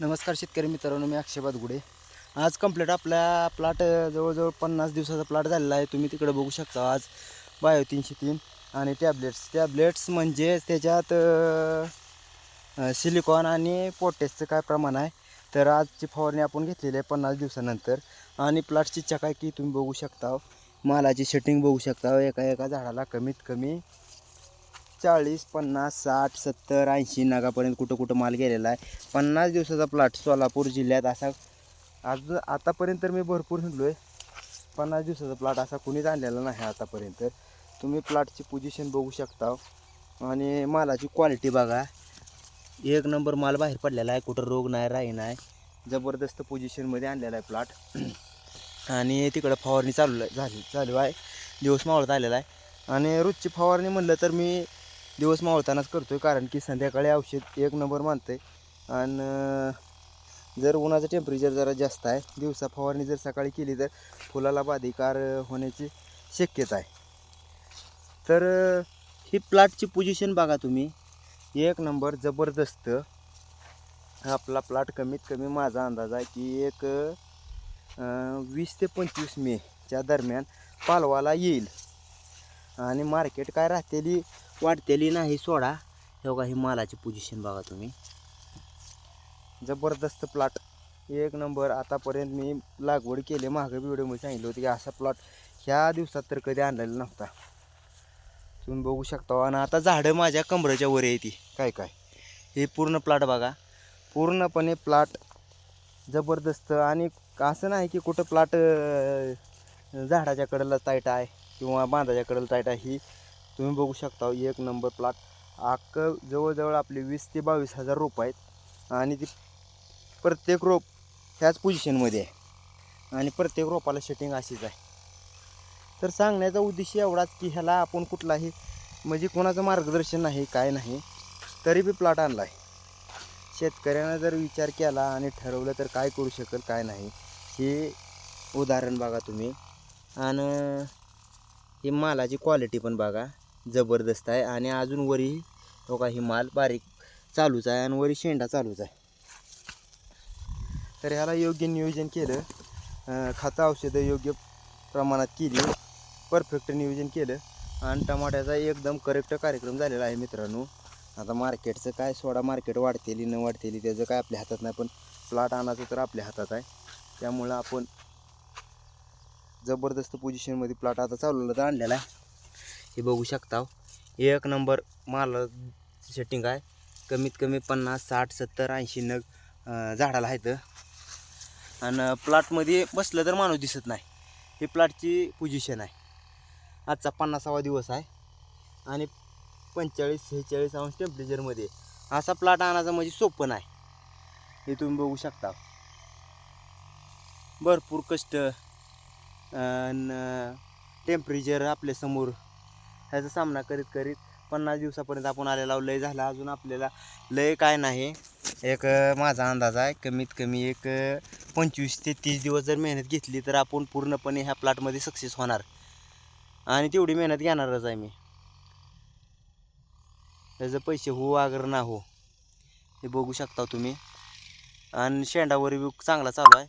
नमस्कार शेतकरी मित्रांनो मी अक्षय बादगुडे आज कंप्लीट आपल्या प्लॉट जवळजवळ पन्नास दिवसाचा प्लॉट झालेला आहे. तुम्ही तिकडे बघू शकता आज बायो तीनशे तीन आणि टॅबलेट्स टॅबलेट्स म्हणजे त्याच्यात सिलिकॉन आणि पोटॅशचं काय प्रमाण आहे. तर आजची फवारणी आपण घेतलेली आहे पन्नास दिवसानंतर. आणि प्लॉटची चकाकी तुम्ही बघू शकता. मालाची सेटिंग बघू शकता. एका एका झाडाला कमीत कमी चाळीस पन्नास साठ सत्तर ऐंशी नागापर्यंत कुठं कुठं माल गेलेला आहे. पन्नास दिवसाचा प्लॉट सोलापूर जिल्ह्यात असा आज आतापर्यंत तर मी भरपूर हिंडलो आहे पन्नास दिवसाचा प्लॉट असा कुणीच आणलेला नाही आतापर्यंत. तुम्ही प्लॉटची पोझिशन बघू शकता. आणि मालाची क्वालिटी बघा. एक नंबर माल बाहेर पडलेला आहे. कुठं रोग नाही राही नाही. जबरदस्त पोझिशनमध्ये आणलेला आहे प्लॉट आणि तिकडं फवारणी चालू आहे- झाली चालू आहे. दिवस मावळत आलेला आहे. आणि रोजची फवारणी म्हणलं तर मी दिवस मावळतानाच करतो आहे कारण की संध्याकाळी औषध एक नंबर मानतं आहे आणि जर उन्हाचं टेम्परेचर जरा जास्त आहे दिवसा फवारणी जर सकाळी केली तर फुलाला बाधिकार होण्याची शक्यता आहे. तर ही प्लॉटची पोझिशन बघा तुम्ही. एक नंबर जबरदस्त. आपला प्लॉट कमीत कमी माझा अंदाज आहे की एक वीस ते पंचवीस मेच्या दरम्यान पालवाला येईल. आणि मार्केट काय राहतेली वाढतेली नाही सोडा. हे बघा ही मालाची पोझिशन बघा तुम्ही. जबरदस्त प्लॉट एक नंबर आतापर्यंत मी लागवड केली मागं व्हिडिओमध्ये सांगितलं होतं की असा प्लॉट ह्या दिवसात तर कधी आणलेला नव्हता. तुम्ही बघू शकता. आणि आता झाडं माझ्या कमरेच्या वर येते काय काय? हे पूर्ण प्लॉट बघा. पूर्णपणे प्लॉट जबरदस्त. आणि असं नाही की कुठं प्लॉट झाडाच्या कडेला ताईट आहे किंवा बांधाच्या कडेला ताईट आहे. ही तुम्ही बघू शकता एक नंबर प्लॉट अख्खं जवळजवळ आपले वीस ते बावीस हजार रोप आहेत. आणि ती प्रत्येक रोप ह्याच पोझिशनमध्ये आहे. आणि प्रत्येक रोपाला सेटिंग अशीच आहे. तर सांगण्याचा उद्देश एवढाच की ह्याला आपण कुठलाही म्हणजे कोणाचं मार्गदर्शन नाही काय नाही तरी बी प्लॉट आणला आहे शेतकऱ्यांना जर विचार केला आणि ठरवलं तर काय करू शकेल काय नाही हे उदाहरण बघा तुम्ही. आणि ही मालाची क्वालिटी पण बघा. जबरदस्त आहे. आणि अजून वरी हो का ही माल बारीक चालूच आहे आणि वरी शेंडा चालूच आहे. तर ह्याला योग्य नियोजन केलं. अं, खतं औषधं योग्य प्रमाणात केली. परफेक्ट नियोजन केलं. आणि टमाट्याचा एकदम करेक्ट कार्यक्रम झालेला आहे मित्रांनो. आता मार्केटचं काय सोडा मार्केट वाढतेली न वाढतेली त्याचं काय आपल्या हातात नाही पण प्लॉट आणायचं तर आपल्या हातात आहे. त्यामुळं आपण जबरदस्त पोझिशनमध्ये प्लॉट आता चालवलं तर आणलेला आहे. हे बघू शकता हो. एक नंबर माल सेटिंग आहे. कमीत कमी पन्नास साठ सत्तर ऐंशी नग झाडाला आहेत. आणि प्लॉटमध्ये बसलं तर माणूस दिसत नाही. हे प्लॉटची पोझिशन आहे. आजचा पन्नासावा दिवस आहे. आणि पंचेचाळीस सेहेचाळीस अंश टेम्परेचरमध्ये असा प्लॉट आणायचा म्हणजे सोपं नाही. हे तुम्ही बघू शकता. भरपूर कष्ट टेम्परेचर आपल्यासमोर ह्याचा सामना करीत करीत पन्नास दिवसापर्यंत आपण आलेला लय झाला. अजून आपल्याला लय काय नाही. एक माझा अंदाज आहे कमीत कमी एक पंचवीस ते तीस दिवस जर मेहनत घेतली तर आपण पूर्णपणे ह्या प्लॉटमध्ये सक्सेस होणार. आणि तेवढी मेहनत घेणारच आहे मी. त्याचं पैसे हो आगर ना हो हे बघू शकता तुम्ही. आणि शेंडावर बी चांगला चालू आहे.